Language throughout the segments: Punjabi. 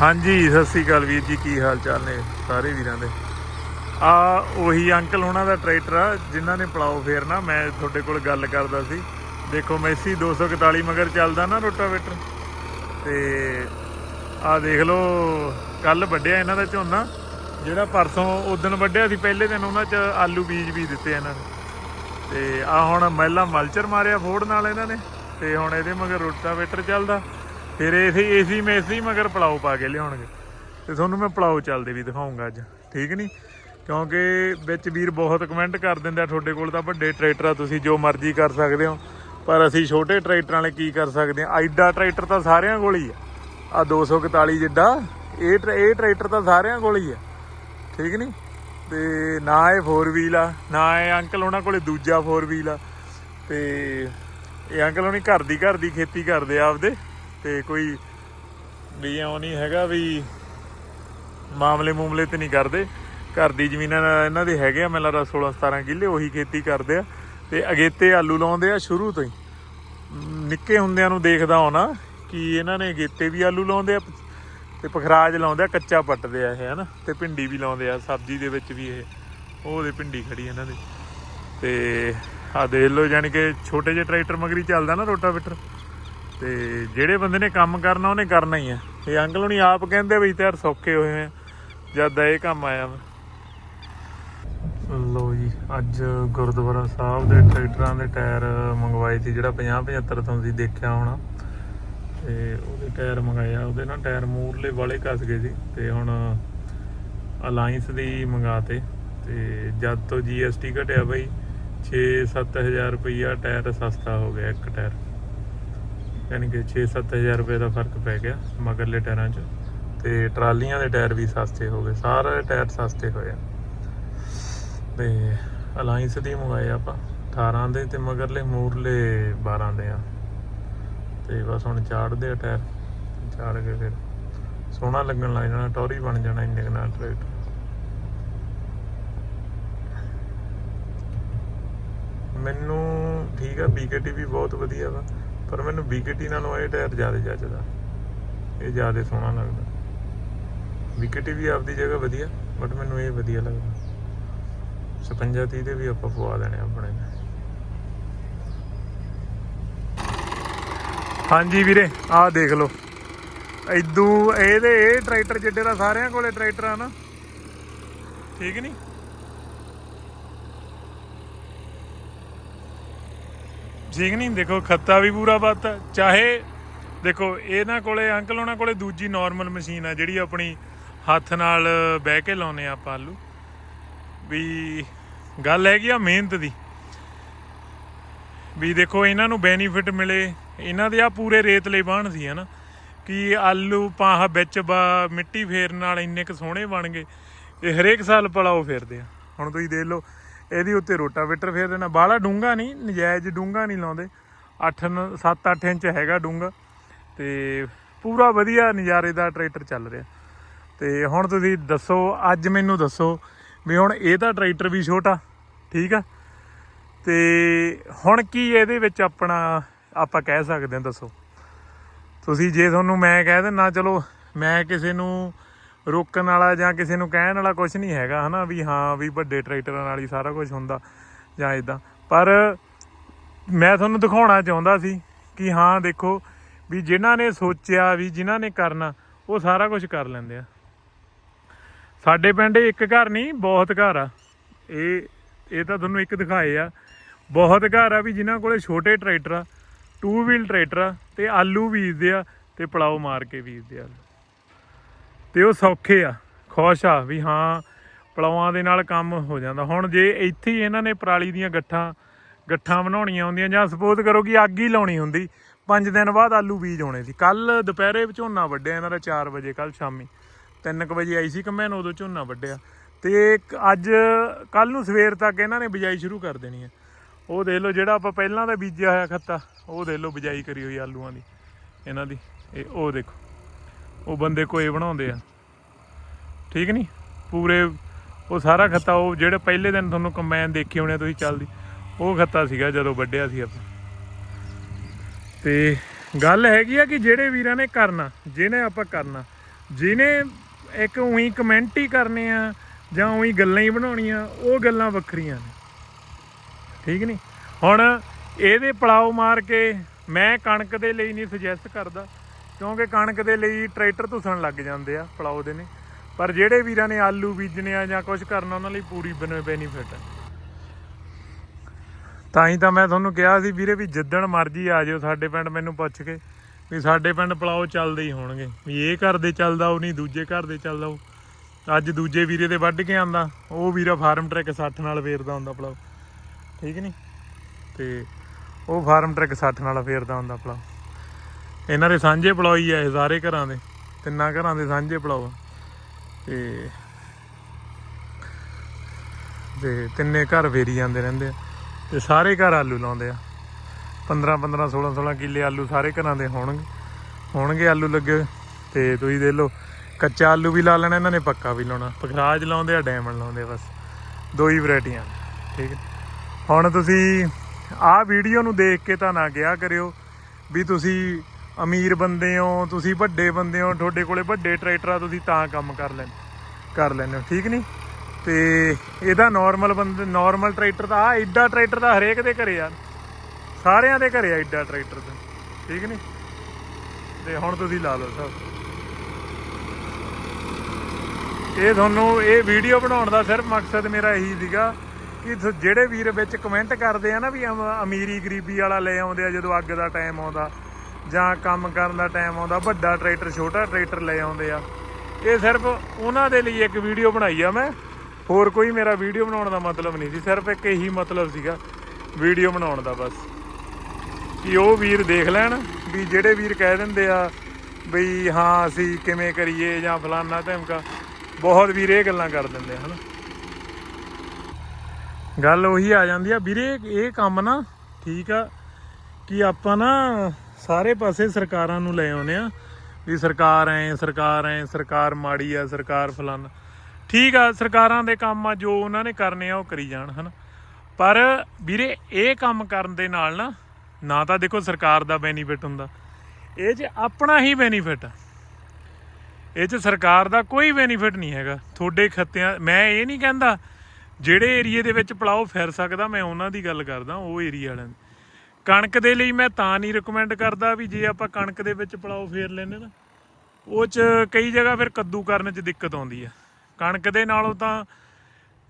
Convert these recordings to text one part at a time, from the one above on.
ਹਾਂਜੀ, ਸਤਿ ਸ੍ਰੀ ਅਕਾਲ ਵੀਰ ਜੀ, ਕੀ ਹਾਲ ਚਾਲ ਨੇ ਸਾਰੇ ਵੀਰਾਂ ਦੇ? ਆ, ਉਹੀ ਅੰਕਲ ਉਹਨਾਂ ਦਾ ਟਰੈਕਟਰ ਆ, ਜਿਨ੍ਹਾਂ ਨੇ ਪਲਾਓ ਫੇਰਨਾ, ਮੈਂ ਤੁਹਾਡੇ ਕੋਲ ਗੱਲ ਕਰਦਾ ਸੀ। ਦੇਖੋ, ਮੈਸੀ 241 ਮਗਰ ਚੱਲਦਾ ਨਾ ਰੋਟਾਵੇਟਰ। ਤੇ ਆ ਦੇਖ ਲਓ ਕੱਲ ਵੱਢਿਆ ਇਹਨਾਂ ਦਾ ਝੋਨਾ, ਜਿਹੜਾ ਪਰਸੋਂ ਉਦੋਂ ਵੱਢਿਆ ਸੀ, ਪਹਿਲੇ ਦਿਨ ਉਹਨਾਂ 'ਚ ਆਲੂ ਬੀਜ ਵੀ ਦਿੱਤੇ ਇਹਨਾਂ ਨੇ। ਤੇ ਆ ਹੁਣ ਮਹਿਲਾ ਮਲਚਰ ਮਾਰਿਆ ਫੋੜ ਨਾਲ ਇਹਨਾਂ ਨੇ, ਤੇ ਹੁਣ ਇਹਦੇ ਮਗਰ ਰੋਟਾਵੇਟਰ ਚੱਲਦਾ। ਫਿਰ ਏਸੀ ਏਸੀ ਮੇਸੀ ਮਗਰ ਪਲਾਓ ਪਾ ਕੇ ਲਿਆਉਣਗੇ ਤੇ ਤੁਹਾਨੂੰ ਮੈਂ ਪਲਾਓ ਚੱਲਦੇ ਵੀ ਦਿਖਾਉਂਗਾ ਅੱਜ, ਠੀਕ ਨਹੀਂ ਕਿਉਂਕਿ ਵਿੱਚ ਵੀਰ ਬਹੁਤ ਕਮੈਂਟ ਕਰ ਦਿੰਦੇ ਆ ਤੁਹਾਡੇ ਕੋਲ ਤਾਂ ਵੱਡੇ ਟਰੈਕਟਰ ਆ, ਤੁਸੀਂ ਜੋ ਮਰਜ਼ੀ ਕਰ ਸਕਦੇ ਹੋ। ਪਰ ਅਸੀਂ ਛੋਟੇ ਟਰੈਕਟਰਾਂ ਵਾਲੇ ਕੀ ਕਰ ਸਕਦੇ ਆ ਐਡਾ ਟਰੈਕਟਰ ਤਾਂ ਸਾਰਿਆਂ ਕੋਲ ਹੀ ਆ। ਆ 241 ਜਿੱਡਾ, ਇਹ ਟਰ- ਇਹ ਟਰੈਕਟਰ ਤਾਂ ਸਾਰਿਆਂ ਕੋਲ ਹੀ ਆ। ਠੀਕ ਨਹੀਂ ਤੇ ਨਾ ਇਹ 4 ਵੀਲ ਆ, ਨਾ ਇਹ ਅੰਕਲ ਉਹਨਾਂ ਕੋਲੇ ਦੂਜਾ 4 ਵੀਲ ਆ। ਤੇ ਇਹ ਅੰਕਲ ਉਹਨੇ ਘਰ ਦੀ ਘਰ ਦੀ ਖੇਤੀ ਕਰਦੇ ਆ ਆਪਦੇ। ਤੇ ਕੋਈ ਵੀ ਉਹ ਨਹੀਂ ਹੈਗਾ ਵੀ ਮਾਮਲੇ ਮੂਮਲੇ ਤੇ ਨਹੀਂ ਕਰਦੇ। ਘਰ ਦੀ ਜ਼ਮੀਨਾਂ ਨਾਲ ਇਹਨਾਂ ਦੇ ਹੈਗੇ ਆ, ਮੈਨੂੰ ਲੱਗਦਾ 16 17 ਕਿੱਲੇ ਉਹੀ ਖੇਤੀ ਕਰਦੇ ਆ। ਤੇ ਅਗੇਤੇ ਆਲੂ ਲਾਉਂਦੇ ਆ ਸ਼ੁਰੂ ਤੋਂ ਹੀ। ਨਿੱਕੇ ਹੁੰਦਿਆਂ ਨੂੰ ਦੇਖਦਾ ਹੋਣਾ ਕਿ ਇਹਨਾਂ ਨੇ ਅਗੇਤੇ ਵੀ ਆਲੂ ਲਾਉਂਦੇ ਆ ਤੇ ਪਖਰਾਜ ਲਾਉਂਦੇ ਆ, ਕੱਚਾ ਪੱਟਦੇ ਆ ਇਹ, ਹਨਾ? ਤੇ ਭਿੰਡੀ ਵੀ ਲਾਉਂਦੇ ਆ, ਸਬਜ਼ੀ ਦੇ ਵਿੱਚ ਵੀ ਇਹ, ਉਹ ਭਿੰਡੀ ਖੜੀ ਇਹਨਾਂ ਦੀ। ਤੇ ਆ ਦੇਖ ਲਓ ਜਾਨੀ ਕਿ ਛੋਟੇ ਜਿਹੇ ਟਰੈਕਟਰ ਮਗਰੀ ਚੱਲਦਾ ਨਾ ਰੋਟਾਵੇਟਰ। ਤੇ ਜਿਹੜੇ ਬੰਦੇ ਨੇ ਕੰਮ ਕਰਨਾ, ਉਹਨੇ ਕਰਨਾ ਹੀ ਆ। ਇਹ ਅੰਕਲ ਹੁਣੀ ਆਪ ਕਹਿੰਦੇ ਵੀ ਯਾਰ ਸੌਖੇ ਹੋਏ ਆ, ਜਦ ਦਾ ਇਹ ਕੰਮ ਆਇਆ ਲੋ ਜੀ, ਅੱਜ ਗੁਰਦੁਆਰਾ ਸਾਹਿਬ ਦੇ ਟਰੈਕਟਰਾਂ ਦੇ ਟਾਇਰ ਮੰਗਵਾਏ ਸੀ, ਜਿਹੜਾ 50 75 ਤੋਂ ਤੁਸੀਂ ਦੇਖਿਆ ਹੋਣਾ। ਤੇ ਉਹਦੇ ਟਾਇਰ ਮੰਗਾਇਆ, ਉਹਦੇ ਨਾਲ ਟਾਇਰ ਮੂਰਲੇ ਵਾਲੇ ਕੱਸ ਗਏ ਸੀ ਤੇ ਹੁਣ ਅਲਾਈਅੰਸ ਦੀ ਮੰਗਾਤੇ। ਤੇ ਜਦ ਤੋਂ GST ਘਟਿਆ ਬਈ 6-7000 ਰੁਪਈਆ ਟਾਇਰ ਸਸਤਾ ਹੋ ਗਿਆ ਇੱਕ ਟਾਇਰ। ਯਾਨੀ ਕਿ 6-7000 ਰੁਪਏ ਦਾ ਫ਼ਰਕ ਪੈ ਗਿਆ ਮਗਰਲੇ ਟਾਇਰਾਂ 'ਚ। ਤੇ ਟਰਾਲੀਆਂ ਦੇ ਟਾਇਰ ਵੀ ਸਸਤੇ ਹੋ ਗਏ, ਸਾਰੇ ਟਾਇਰ ਸਸਤੇ ਹੋਏ ਆ। ਤੇ ਅਲਾਈਅੰਸ ਦੀ ਮੰਗਾਏ ਆਪਾਂ 18 ਦੇ ਤੇ ਮਗਰਲੇ ਮੂਰਲੇ 12 ਦੇ ਆ। ਤੇ ਬਸ ਹੁਣ ਚਾੜਦੇ ਆ ਟਾਇਰ, ਚਾੜ ਕੇ ਫਿਰ ਸੋਹਣਾ ਲੱਗਣ ਲੱਗ ਜਾਣਾ, ਟੌਰੀ ਬਣ ਜਾਣਾ ਇੰਨੇ ਨਾਲ ਟਰੈਕਟਰ। ਮੈਨੂੰ ਠੀਕ ਆ ਬੀਕੇਟੀ ਵੀ ਬਹੁਤ ਵਧੀਆ ਵਾ। ਪਰ ਮੈਨੂੰ ਬੀਕੇਟੀ ਨਾਲੋਂ ਇਹ ਟਾਇਰ ਜ਼ਿਆਦਾ ਜੱਚਦਾ। ਇਹ ਜ਼ਿਆਦਾ ਸੋਹਣਾ ਲੱਗਦਾ। ਬੀਕੇਟੀ ਵੀ ਆਪਦੀ ਜਗ੍ਹਾ ਵਧੀਆ ਬਟ ਮੈਨੂੰ ਇਹ ਵਧੀਆ ਲੱਗਦਾ। 56 30 ਦੇ ਵੀ ਆਪਾਂ ਪਵਾ ਦੇਣੇ ਆਪਣੇ ਹਾਂਜੀ ਵੀਰੇ, ਆਹ ਦੇਖ ਲਓ। ਇਦੂ ਇਹਦੇ, ਇਹ ਟਰੈਕਟਰ ਜਿੱਡੇ ਦਾ ਸਾਰਿਆਂ ਕੋਲੇ ਟਰੈਕਟਰ ਆ ਨਾ। ਠੀਕ ਨਹੀਂ ਠੀਕ ਨਹੀਂ, ਦੇਖੋ, ਖੱਤਾ ਵੀ ਪੂਰਾ ਬੱਤ ਚਾਹੇ, ਦੇਖੋ, ਇਹਨਾਂ ਕੋਲੇ, ਅੰਕਲ ਉਹਨਾਂ ਕੋਲੇ ਦੂਜੀ ਨਾਰਮਲ ਮਸ਼ੀਨ ਆ, ਜਿਹੜੀ ਆਪਣੀ ਹੱਥ ਨਾਲ ਬਹਿ ਕੇ ਲਾਉਨੇ ਆ ਆਪਾਂ ਆਲੂ। ਵੀ ਗੱਲ ਹੈਗੀ ਆ ਮਿਹਨਤ ਦੀ। ਵੀ ਦੇਖੋ, ਇਹਨਾਂ ਨੂੰ ਬੈਨੀਫਿਟ ਮਿਲੇ। ਇਹਨਾਂ ਦੇ ਆ ਪੂਰੇ ਰੇਤ ਲਈ ਬਾਣ ਸੀ, ਹਨਾ। ਕਿ ਆਲੂ ਪਾਹ ਵਿੱਚ ਬਾ, ਮਿੱਟੀ ਫੇਰਨ ਨਾਲ ਇੰਨੇ ਕੁ ਸੋਹਣੇ ਬਣ ਗਏ। ਇਹ ਹਰੇਕ ਸਾਲ ਪਲਾਓ ਫੇਰਦੇ ਆ। ਹੁਣ ਤੁਸੀਂ ਦੇਖ ਲਓ ਇਹਦੀ ਉੱਤੇ ਰੋਟਾਵੇਟਰ ਫੇਰ ਦੇਣਾ। ਬਾਹਲਾ ਡੂੰਗਾ ਨਹੀਂ, ਨਜਾਇਜ਼ ਡੂੰਗਾ ਨਹੀਂ ਲਾਉਂਦੇ। 8 7-8 ਇੰਚ ਹੈਗਾ ਡੂੰਗਾ ਤੇ ਪੂਰਾ ਵਧੀਆ ਨਜ਼ਾਰੇ ਦਾ ਟਰੈਕਟਰ ਚੱਲ ਰਿਹਾ। ਤੇ ਹੁਣ ਤੁਸੀਂ ਦੱਸੋ, ਅੱਜ ਮੈਨੂੰ ਦੱਸੋ ਵੀ ਹੁਣ ਇਹ ਤਾਂ ਟਰੈਕਟਰ ਵੀ ਛੋਟਾ, ਠੀਕ ਆ? ਤੇ ਹੁਣ ਕੀ ਇਹਦੇ ਵਿੱਚ ਆਪਣਾ, ਆਪਾਂ ਕਹਿ ਸਕਦੇ ਹਾਂ ਦੱਸੋ। ਤੁਸੀਂ ਜੇ ਤੁਹਾਨੂੰ ਮੈਂ ਕਹਿ ਦਿੰਨਾ ਚਲੋ ਮੈਂ ਕਿਸੇ ਨੂੰ ਰੋਕਣ ਵਾਲਾ ਜਾਂ ਕਿਸੇ ਨੂੰ ਕਹਿਣ ਵਾਲਾ ਕੁਝ ਨਹੀਂ ਹੈਗਾ, ਹਨਾ? ਵੀ ਹਾਂ, ਵੀ ਵੱਡੇ ਟਰੈਕਟਰਾਂ ਨਾਲ ਹੀ ਸਾਰਾ ਕੁਝ ਹੁੰਦਾ ਜਾਂ ਇਦਾਂ ਪਰ ਮੈਂ ਤੁਹਾਨੂੰ ਦਿਖਾਉਣਾ ਚਾਹੁੰਦਾ ਸੀ ਕਿ ਹਾਂ, ਦੇਖੋ, ਵੀ ਜਿਨ੍ਹਾਂ ਨੇ ਸੋਚਿਆ, ਵੀ ਜਿਨ੍ਹਾਂ ਨੇ ਕਰਨਾ, ਉਹ ਸਾਰਾ ਕੁਝ ਕਰ ਲੈਂਦੇ ਆ। ਸਾਡੇ ਪਿੰਡ ਇੱਕ ਘਰ ਨਹੀਂ, ਬਹੁਤ ਘਰ ਆ। ਇਹ ਇਹ ਤਾਂ ਤੁਹਾਨੂੰ ਇੱਕ ਦਿਖਾਏ ਆ। ਬਹੁਤ ਘਰ ਆ ਵੀ ਜਿਨ੍ਹਾਂ ਕੋਲੇ ਛੋਟੇ ਟਰੈਕਟਰ ਆ ਟੂ ਵੀਲ ਟਰੈਕਟਰ ਆ, ਤੇ ਆਲੂ ਬੀਜਦੇ ਆ, ਤੇ ਪਲਾਓ ਮਾਰ ਕੇ ਬੀਜਦੇ ਆ। ਤੇ ਉਹ ਸੌਖੇ ਆ, ਖੁਸ਼ ਆ ਵੀ ਹਾਂ, ਪਲਾਵਾਂ ਦੇ ਨਾਲ ਕੰਮ ਹੋ ਜਾਂਦਾ। ਹੁਣ ਜੇ ਇੱਥੇ ਹੀ ਇਹਨਾਂ ਨੇ ਪਰਾਲੀ ਦੀਆਂ ਗੱਠਾਂ ਗੱਠਾਂ ਬਣਾਉਣੀਆਂ ਹੁੰਦੀਆਂ ਜਾਂ ਸਪੋਜ਼ ਕਰੋ ਕਿ ਅੱਗ ਹੀ ਲਾਉਣੀ ਹੁੰਦੀ 5 ਦਿਨ ਬਾਅਦ ਆਲੂ ਬੀਜ ਹੋਣੇ ਸੀ। ਕੱਲ ਦੁਪਹਿਰੇ ਝੋਨਾ ਵੱਢਿਆ ਇਹਨਾਂ ਦਾ 4 ਵਜੇ, ਕੱਲ ਸ਼ਾਮੀ। 3 ਵਜੇ ਆਈ ਸੀ ਕੰਮੈਨ ਉਦੋਂ ਝੋਨਾ ਵੱਢਿਆ। ਤੇ ਅੱਜ, ਕੱਲ ਨੂੰ ਸਵੇਰ ਤੱਕ ਇਹਨਾਂ ਨੇ ਬਿਜਾਈ ਸ਼ੁਰੂ ਕਰ ਦੇਣੀ ਹੈ ਉਹ ਦੇਖ ਲਓ ਜਿਹੜਾ ਆਪਾਂ ਪਹਿਲਾਂ ਦਾ ਬੀਜਿਆ ਹੋਇਆ ਖੱਤਾ, ਉਹ ਦੇਖ ਲਓ ਬਿਜਾਈ ਕਰੀ ਹੋਈ ਆਲੂਆਂ ਦੀ, ਇਹਨਾਂ ਦੀ। ਇਹ ਉਹ ਦੇਖੋ। ਉਹ ਬੰਦੇ ਕੋਏ ਬਣਾਉਂਦੇ ਆ। ਠੀਕ ਨਹੀਂ ਪੂਰੇ ਉਹ ਸਾਰਾ ਖੱਤਾ, ਉਹ ਜਿਹੜੇ ਪਹਿਲੇ ਦਿਨ ਤੁਹਾਨੂੰ ਕੰਬਾਈਨ ਦੇਖੇ ਹੋਣੇ ਤੁਸੀਂ ਚੱਲਦੀ, ਉਹ ਖੱਤਾ ਸੀਗਾ ਜਦੋਂ ਵੱਢਿਆ ਸੀ ਆਪਾਂ। ਤੇ ਗੱਲ ਹੈਗੀ ਆ ਕਿ ਜਿਹੜੇ ਵੀਰਾਂ ਨੇ ਕਰਨਾ, ਜਿਹਨੇ ਆਪਾਂ ਕਰਨਾ, ਜਿਹਨੇ ਇੱਕ ਉਹੀ ਕਮੈਂਟ ਹੀ ਕਰਨੇ ਆ ਜਾਂ ਉਹੀ ਗੱਲਾਂ ਹੀ ਬਣਾਉਣੀਆਂ, ਉਹ ਗੱਲਾਂ ਵੱਖਰੀਆਂ ਨੇ। ਠੀਕ ਨਹੀਂ ਹੁਣ ਇਹਦੇ ਪਲਾਉ ਮਾਰ ਕੇ ਮੈਂ ਕਣਕ ਦੇ ਲਈ ਨਹੀਂ ਸੁਜੈਸਟ ਕਰਦਾ। ਕਿਉਂਕਿ ਕਣਕ ਦੇ ਲਈ ਟਰੈਕਟਰ ਧੁਸਣ ਲੱਗ ਜਾਂਦੇ ਆ ਪਲਾਉ ਦੇ ਨੇ। ਪਰ ਜਿਹੜੇ ਵੀਰਾਂ ਨੇ ਆਲੂ ਬੀਜਣੇ ਆ ਜਾਂ ਕੁਝ ਕਰਨਾ, ਉਹਨਾਂ ਲਈ ਪੂਰੀ ਬੈਨੀਫਿਟ ਹੈ ਤਾਂ ਹੀ ਤਾਂ ਮੈਂ ਤੁਹਾਨੂੰ ਕਿਹਾ ਸੀ ਵੀਰੇ ਵੀ ਜਿੱਦਣ ਮਰਜ਼ੀ ਆ ਜਿਓ ਸਾਡੇ ਪਿੰਡ ਮੈਨੂੰ ਪੁੱਛ ਕੇ ਵੀ ਸਾਡੇ ਪਿੰਡ ਪਲਾਉ ਚੱਲਦੇ ਹੀ ਹੋਣਗੇ। ਵੀ ਇਹ ਘਰ ਦੇ ਚੱਲਦਾ ਉਹ ਨਹੀਂ, ਦੂਜੇ ਘਰ ਦੇ ਚੱਲਦਾ ਉਹ। ਅੱਜ ਦੂਜੇ ਵੀਰੇ ਦੇ ਵੱਢ ਕੇ ਆਂਦਾ, ਉਹ ਵੀਰਾ ਫਾਰਮ ਟਰੈਕ 60 ਨਾਲ ਫੇਰਦਾ ਹੁੰਦਾ ਪਲਾਉ ਠੀਕ ਨਹੀਂ ਤੇ ਉਹ ਫਾਰਮ ਟਰੈਕ 60 ਨਾਲ ਫੇਰਦਾ ਹੁੰਦਾ ਪਲਾਉ ਇਹਨਾਂ ਦੇ ਸਾਂਝੇ ਪਲਾਈ ਆ ਇਹ ਸਾਰੇ ਘਰਾਂ ਦੇ, ਤਿੰਨਾਂ ਘਰਾਂ ਦੇ ਸਾਂਝੇ ਪਲਾਉ ਆ। ਤੇ ਤੇ ਤਿੰਨੇ ਘਰ ਫੇਰੀ ਜਾਂਦੇ ਰਹਿੰਦੇ ਆ। ਤੇ ਸਾਰੇ ਘਰ ਆਲੂ ਲਾਉਂਦੇ ਆ। 15 15 16 16 ਕਿੱਲੇ ਆਲੂ ਸਾਰੇ ਘਰਾਂ ਦੇ ਹੋਣਗੇ ਹੋਣਗੇ ਆਲੂ ਲੱਗੇ ਹੋਏ। ਤੇ ਤੁਸੀਂ ਦੇਖ ਲਓ, ਕੱਚਾ ਆਲੂ ਵੀ ਲਾ ਲੈਣਾ, ਇਹਨਾਂ ਨੇ ਪੱਕਾ ਵੀ ਲਾਉਣਾ। ਪਖਰਾਜ ਲਾਉਂਦੇ ਆ ਡਾਇਮੰਡ ਲਾਉਂਦੇ ਆ, ਬਸ। ਦੋ ਹੀ ਵੈਰਾਈਟੀਆਂ ਠੀਕ ਹੈ। ਹੁਣ ਤੁਸੀਂ ਆਹ ਵੀਡੀਓ ਨੂੰ ਦੇਖ ਕੇ ਤਾਂ ਨਾ ਕਿਹਾ ਕਰਿਓ ਵੀ ਤੁਸੀਂ ਅਮੀਰ ਬੰਦੇ ਹੋ, ਤੁਸੀਂ ਵੱਡੇ ਬੰਦੇ ਹੋ, ਤੁਹਾਡੇ ਕੋਲੇ ਵੱਡੇ ਟਰੈਕਟਰ ਆ, ਤੁਸੀਂ ਤਾਂ ਕੰਮ ਕਰ ਲੈਣ ਕਰ ਲੈਂਦੇ ਹੋ, ਠੀਕ ਨਹੀਂ ਤੇ ਇਹਦਾ ਨਾਰਮਲ ਬੰਦੇ ਨਾਰਮਲ ਟਰੈਕਟਰ ਤਾਂ ਆ ਐਡਾ ਟਰੈਕਟਰ ਤਾਂ ਹਰੇਕ ਦੇ ਘਰੇ ਆ। ਸਾਰਿਆਂ ਦੇ ਘਰੇ ਆ ਐਡਾ ਟਰੈਕਟਰ ਤਾਂ, ਠੀਕ ਨਹੀਂ ਤੇ ਹੁਣ ਤੁਸੀਂ ਲਾ ਲਓ ਸਭ। ਇਹ ਤੁਹਾਨੂੰ, ਇਹ ਵੀਡੀਓ ਬਣਾਉਣ ਦਾ ਸਿਰਫ ਮਕਸਦ ਮੇਰਾ ਇਹੀ ਸੀਗਾ ਕਿ ਜਿਹੜੇ ਵੀਰ ਵਿੱਚ ਕਮੈਂਟ ਕਰਦੇ ਆ ਨਾ ਵੀ ਅਮੀਰੀ ਗਰੀਬੀ ਵਾਲਾ ਲੈ ਆਉਂਦੇ ਆ ਜਦੋਂ ਅੱਗ ਦਾ ਟਾਈਮ ਆਉਂਦਾ। ਜਾਂ ਕੰਮ ਕਰਨ ਦਾ ਟਾਈਮ ਆਉਂਦਾ, ਵੱਡਾ ਟਰੈਕਟਰ, ਛੋਟਾ ਟਰੈਕਟਰ ਲੈ ਆਉਂਦੇ ਆ। ਇਹ ਸਿਰਫ ਉਹਨਾਂ ਦੇ ਲਈ ਇੱਕ ਵੀਡੀਓ ਬਣਾਈ ਆ ਮੈਂ। ਹੋਰ ਕੋਈ ਮੇਰਾ ਵੀਡੀਓ ਬਣਾਉਣ ਦਾ ਮਤਲਬ ਨਹੀਂ ਸੀ, ਸਿਰਫ ਇੱਕ ਇਹੀ ਮਤਲਬ ਸੀਗਾ, ਵੀਡੀਓ ਬਣਾਉਣ ਦਾ ਬਸ। ਕਿ ਉਹ ਵੀਰ ਦੇਖ ਲੈਣ ਵੀ ਜਿਹੜੇ ਵੀਰ ਕਹਿ ਦਿੰਦੇ ਆ ਬਈ, ਹਾਂ, ਅਸੀਂ ਕਿਵੇਂ ਕਰੀਏ? ਜਾਂ ਫਲਾਨਾ ਧਮਕਾ। ਬਹੁਤ ਵੀਰ ਇਹ ਗੱਲਾਂ ਕਰ ਦਿੰਦੇ ਆ, ਹਨਾ? ਗੱਲ ਉਹੀ ਆ ਜਾਂਦੀ ਆ, ਵੀਰੇ, ਇਹ ਕੰਮ ਨਾ ਠੀਕ ਆ ਕਿ ਆਪਾਂ ਨਾ ਸਾਰੇ ਪਾਸੇ ਸਰਕਾਰਾਂ ਨੂੰ ਲੈ ਆਉਨੇ ਆ ਵੀ ਸਰਕਾਰ ਐ ਸਰਕਾਰ ਐ, ਸਰਕਾਰ ਮਾੜੀ ਆ, ਸਰਕਾਰ ਫਲਾਨਾ। ਠੀਕ ਆ, ਸਰਕਾਰਾਂ ਦੇ ਕੰਮ ਆ, ਜੋ ਉਹਨਾਂ ਨੇ ਕਰਨੇ ਆ, ਉਹ ਕਰੀ ਜਾਣ, ਹਨਾ। ਪਰ ਵੀਰੇ, ਇਹ ਕੰਮ ਕਰਨ ਦੇ ਨਾਲ ਨਾ ਨਾ ਤਾਂ ਦੇਖੋ ਸਰਕਾਰ ਦਾ ਬੈਨੀਫਿਟ ਹੁੰਦਾ। ਇਹ 'ਚ ਆਪਣਾ ਹੀ ਬੈਨੀਫਿਟ ਆ। ਇਹ 'ਚ ਸਰਕਾਰ ਦਾ ਕੋਈ ਬੈਨੀਫਿਟ ਨਹੀਂ ਹੈਗਾ। ਤੁਹਾਡੇ ਖੱਤਿਆਂ, ਮੈਂ ਇਹ ਨਹੀਂ ਕਹਿੰਦਾ, ਜਿਹੜੇ ਏਰੀਏ ਦੇ ਵਿੱਚ ਪਲਾਓ ਫਿਰ ਸਕਦਾ, ਮੈਂ ਉਹਨਾਂ ਦੀ ਗੱਲ ਕਰਦਾ, ਉਹ ਏਰੀਆ ਵਾਲਿਆਂ ਦੀ। ਕਣਕ ਦੇ ਲਈ ਮੈਂ ਤਾਂ ਨਹੀਂ ਰეკਮੈਂਡ ਕਰਦਾ ਵੀ ਜੇ ਆਪਾਂ ਕਣਕ ਦੇ ਵਿੱਚ ਪਲਾਓ ਫੇਰ ਲੈਨੇ ਨਾ ਉਹ 'ਚ ਕਈ ਜਗ੍ਹਾ ਫਿਰ ਕੱਦੂ ਕਰਨ 'ਚ ਦਿੱਕਤ ਆਉਂਦੀ ਆ। ਕਣਕ ਦੇ ਨਾਲੋਂ ਤਾਂ